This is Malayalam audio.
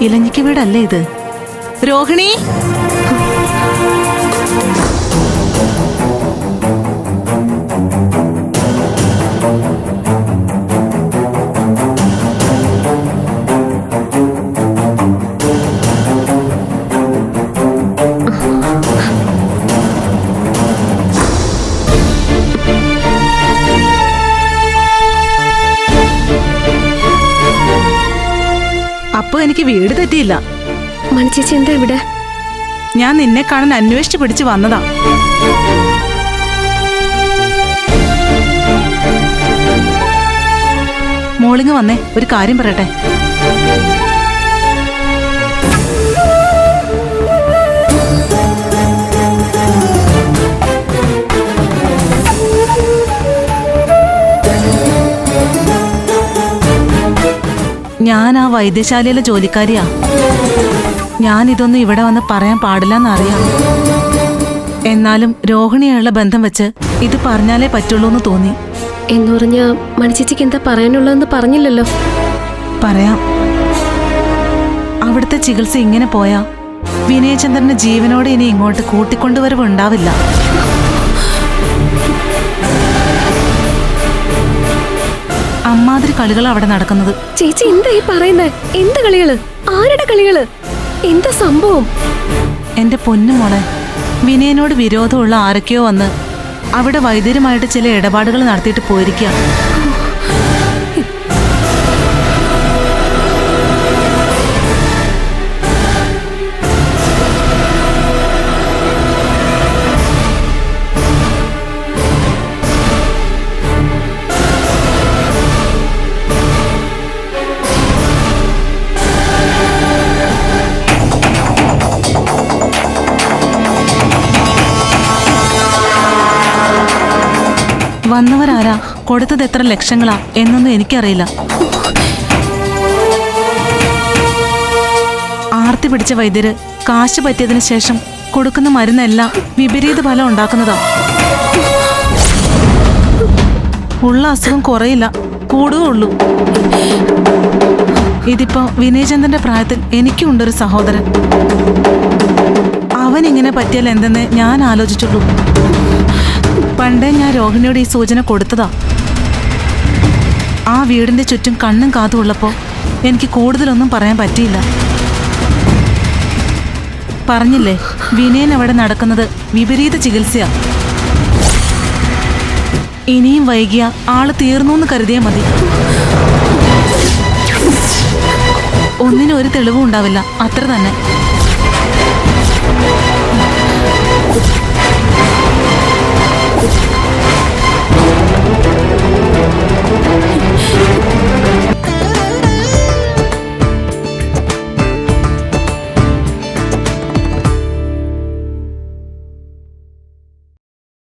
ഇലഞ്ഞിക്ക് വീടല്ലേ ഇത്? രോഹിണി? അപ്പൊ എനിക്ക് വീട് തെറ്റിയില്ല. മണിച്ചേച്ചി എന്താ ഇവിടെ? ഞാൻ നിന്നെ കാണാൻ അന്വേഷിച്ചു പിടിച്ചു വന്നതാ. മോളിങ് വന്നേ ഒരു കാര്യം പറയട്ടെ? ഞാൻ ആ വൈദ്യശാലയിലെ ജോലിക്കാരിയാ. ഞാൻ ഇതൊന്നും ഇവിടെ വന്ന് പറയാൻ പാടില്ലെന്നറിയാം. എന്നാലും രോഹിണിയുള്ള ബന്ധം വെച്ച് ഇത് പറഞ്ഞാലേ പറ്റുള്ളൂ എന്ന് തോന്നി. എന്ന് പറഞ്ഞ മണിച്ചേച്ചിക്ക് എന്താ പറയാനുള്ളതെന്ന് പറഞ്ഞില്ലല്ലോ. പറയാം. അവിടുത്തെ ചികിത്സ ഇങ്ങനെ പോയാ വിനയചന്ദ്രന് ജീവനോടെ ഇനി ഇങ്ങോട്ട് കൂട്ടിക്കൊണ്ടുവരവ് ഉണ്ടാവില്ല അമ്മാതിരി കളികൾ അവിടെ നടക്കുന്നത്. ചേച്ചി എന്താ ഈ പറയുന്നേ? എന്ത് കളികൾ? ആരുടെ കളികൾ? എന്താ സംഭവം? എന്റെ പൊന്നു മോളെ വിനയനോട് വിരോധമുള്ള ആരൊക്കെയോ വന്ന് അവിടെ വൈദ്യരുമായിട്ട് ചില ഇടപാടുകൾ നടത്തിയിട്ട് പോയിരിക്കുക വന്നവരാരാ? കൊടുത്തത് എത്ര ലക്ഷങ്ങളാ? എന്നൊന്നും എനിക്കറിയില്ല. ആർത്തി പിടിച്ച വൈദ്യര് കാശ് പറ്റിയതിനു ശേഷം കൊടുക്കുന്ന മരുന്നെല്ലാം വിപരീത ഫലം ഉണ്ടാക്കുന്നതാ. ഉള്ള അസുഖം കുറയില്ല. കൂടുകയുള്ളൂ. ഇതിപ്പോ വിനയചന്ദ്രന്റെ പ്രായത്തിൽ എനിക്കും ഉണ്ടൊരു സഹോദരൻ. അവൻ ഇങ്ങനെ പറ്റിയാൽ എന്തെന്ന് ഞാൻ ആലോചിച്ചുള്ളൂ. പണ്ടേ ഞാൻ രോഹിണിയോട് ഈ സൂചന കൊടുത്തതാ. ആ വീടിന്റെ ചുറ്റും കണ്ണും കാതും ഉള്ളപ്പോ എനിക്ക് കൂടുതലൊന്നും പറയാൻ പറ്റിയില്ല. പറഞ്ഞില്ലേ വിനയൻ അവിടെ നടക്കുന്നത് വിപരീത ചികിത്സയാ. ഇനിയും വൈകിയ ആൾ തീർന്നു എന്ന് കരുതിയാൽ മതി. ഒന്നിനും ഒരു തെളിവും ഉണ്ടാവില്ല അത്ര തന്നെ.